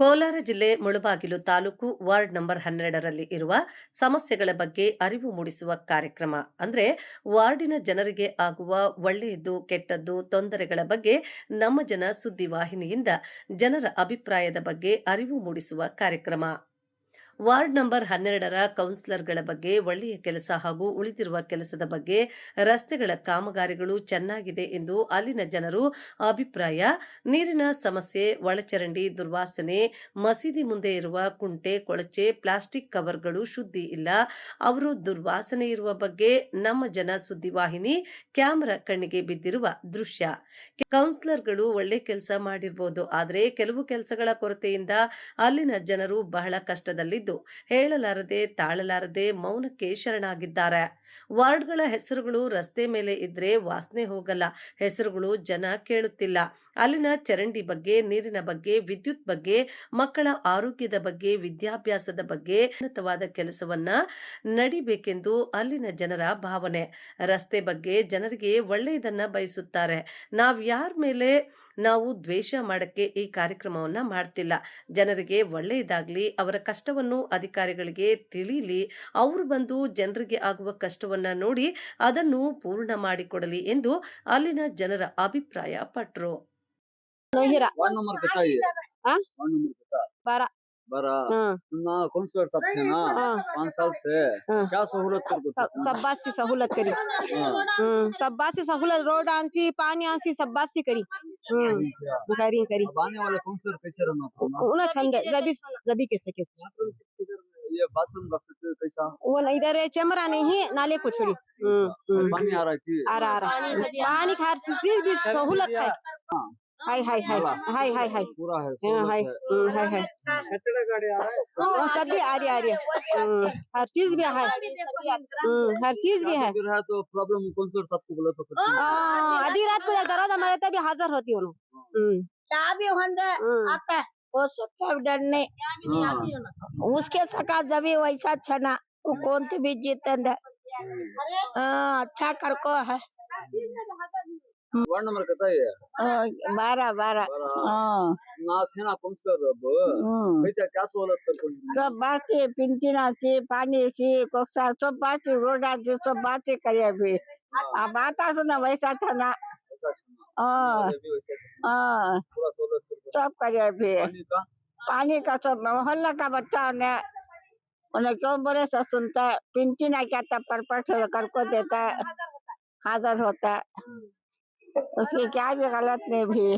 ಕೋಲಾರ ಜಿಲ್ಲೆ Mulbagal taluk ward number ಹನ್ನೆರಡರಲ್ಲಿ ಇರುವ ಸಮಸ್ಯೆಗಳ ಬಗ್ಗೆ ಅರಿವು ಮೂಡಿಸುವ ಕಾರ್ಯಕ್ರಮ. ಅಂದ್ರೆ ವಾರ್ಡಿನ ಜನರಿಗೆ ಆಗುವ ಒಳ್ಳೆಯದು ಕೆಟ್ಟದ್ದು, ತೊಂದರೆಗಳ ಬಗ್ಗೆ ನಮ್ಮ ಜನ ಸುದ್ದಿವಾಹಿನಿಯಿಂದ ಜನರ ಅಭಿಪ್ರಾಯದ ಬಗ್ಗೆ ಅರಿವು ಮೂಡಿಸುವ ಕಾರ್ಯಕ್ರಮ. ವಾರ್ಡ್ ನಂಬರ್ ಹನ್ನೆರಡರ ಕೌನ್ಸಿಲರ್ಗಳ ಬಗ್ಗೆ, ಒಳ್ಳೆಯ ಕೆಲಸ ಹಾಗೂ ಉಳಿದಿರುವ ಕೆಲಸದ ಬಗ್ಗೆ ರಸ್ತೆಗಳ ಕಾಮಗಾರಿಗಳು ಚೆನ್ನಾಗಿದೆ ಎಂದು ಅಲ್ಲಿನ ಜನರು ಅಭಿಪ್ರಾಯ. ನೀರಿನ ಸಮಸ್ಯೆ, ಒಳಚರಂಡಿ ದುರ್ವಾಸನೆ, ಮಸೀದಿ ಮುಂದೆ ಇರುವ ಕುಂಟೆ, ಕೊಳಚೆ, ಪ್ಲಾಸ್ಟಿಕ್ ಕವರ್ಗಳು ಶುದ್ಧಿ ಇಲ್ಲ. ಅವರು ದುರ್ವಾಸನೆ ಇರುವ ಬಗ್ಗೆ ನಮ್ಮ ಜನ ಸುದ್ದಿವಾಹಿನಿ ಕ್ಯಾಮರಾ ಕಣ್ಣಿಗೆ ಬಿದ್ದಿರುವ ದೃಶ್ಯ. ಕೌನ್ಸಿಲರ್ಗಳು ಒಳ್ಳೆ ಕೆಲಸ ಮಾಡಿರಬಹುದು ಆದರೆ ಕೆಲವು ಕೆಲಸಗಳ ಕೊರತೆಯಿಂದ ಅಲ್ಲಿನ ಜನರು ಬಹಳ ಕಷ್ಟದಲ್ಲಿದ್ದು ಹೇಳಲಾರದೆ ತಾಳಲಾರದೆ ಮೌನಕ್ಕೆ ಶರಣಾಗಿದ್ದಾರೆ. ವಾರ್ಡ್ಗಳ ಹೆಸರುಗಳು ರಸ್ತೆ ಮೇಲೆ ಇದ್ರೆ ವಾಸನೆ ಹೋಗಲ್ಲ. ಹೆಸರುಗಳು ಜನ ಕೇಳುತ್ತಿಲ್ಲ. ಅಲ್ಲಿನ ಚರಂಡಿ ಬಗ್ಗೆ, ನೀರಿನ ಬಗ್ಗೆ, ವಿದ್ಯುತ್ ಬಗ್ಗೆ, ಮಕ್ಕಳ ಆರೋಗ್ಯದ ಬಗ್ಗೆ, ವಿದ್ಯಾಭ್ಯಾಸದ ಬಗ್ಗೆ ಉನ್ನತವಾದ ಕೆಲಸವನ್ನ ನಡಿಬೇಕೆಂದು ಅಲ್ಲಿನ ಜನರ ಭಾವನೆ. ರಸ್ತೆ ಬಗ್ಗೆ ಜನರಿಗೆ ಒಳ್ಳೆಯದನ್ನ ಬಯಸುತ್ತಾರೆ. ನಾವ್ ಯಾರ ಮೇಲೆ ನಾವು ದ್ವೇಷ ಮಾಡಕ್ಕೆ ಈ ಕಾರ್ಯಕ್ರಮವನ್ನ ಮಾಡ್ತಿಲ್ಲ ಜನರಿಗೆ ಒಳ್ಳೆಯದಾಗ್ಲಿ ಅವರ ಕಷ್ಟವನ್ನು ಅಧಿಕಾರಿಗಳಿಗೆ ತಿಳಿಲಿ ಅವರು ಬಂದು ಜನರಿಗೆ ಆಗುವ ಕಷ್ಟವನ್ನ ನೋಡಿ ಅದನ್ನು ಪೂರ್ಣ ಮಾಡಿಕೊಡಲಿ ಎಂದು ಅಲ್ಲಿನ ಜನರ ಅಭಿಪ್ರಾಯ ಪಟ್ರು नोहिरा वार्ड नंबर कितना ये हाँ? वार्ड नंबर कितना बारह बारह हाँ ना काउंसलर साहब थे ना हाँ पाँच साल से हाँ। क्या सहूलत कर को सब सब बात से सहूलत करी हम्म, सब बात से सहूलत रोड आंसी पानी आंसी सब बात से करी हम्म। करी करी। अब कौन वाले काउंसलर कैसे रहना उन्हें छंद जबी जबी कैसे के ये बाथरूम का फिर कैसा? वो नहीं इधर है चमरा नहीं है नाले को छोड़ी। हम्म, हम्म, पानी आ रहा है कि आ रहा आ रहा। पानी हर चीज़ भी सहूलत है। हाय हाय हाय हाय हाय हाय पूरा है हाँ, सहूलत हाय। है हम्म, हाय हाय। वो सब भी आ रही आ रही है। हम्म, हर चीज़ भी है हम्म, हर चीज़ भी है। फिर है तो प्रॉब्लम काउंसलर साहब को बोला तो है। हाँ, आधी रात को दरवाज़ा मारे तभी हाजिर होती हूँ। हम्म, भी हम्म, आता है। वो सबका डरने हाँ। उसके सका जब भी वैसा छना वो कौन तो भी जीतन है हाँ, अच्छा कर को है ವಾರ್ಡ್ ನಂಬರ್ ಕತ ಬಾರ ಬಾರ ನಾಚೇನ ಪಂಸ್ಕರ್ರಬ್ಬು ಪೈಸಾ ಕ್ಯಾಸ್ ಹೋಲತ್ತ सब बात है पिंचिना ची पानी ची कोक्षा सब बात है रोडा सब बात है करे अभी अब सुना वैसा था ना हाँ हाँ सब करे अभी पानी का सब मोहल्ला का बच्चा ने उन्हें क्यों बोले से सुनता है पिंचिना क्या था परपट कर को देता है हाजिर होता है उसकी क्या भी गलत नहीं भी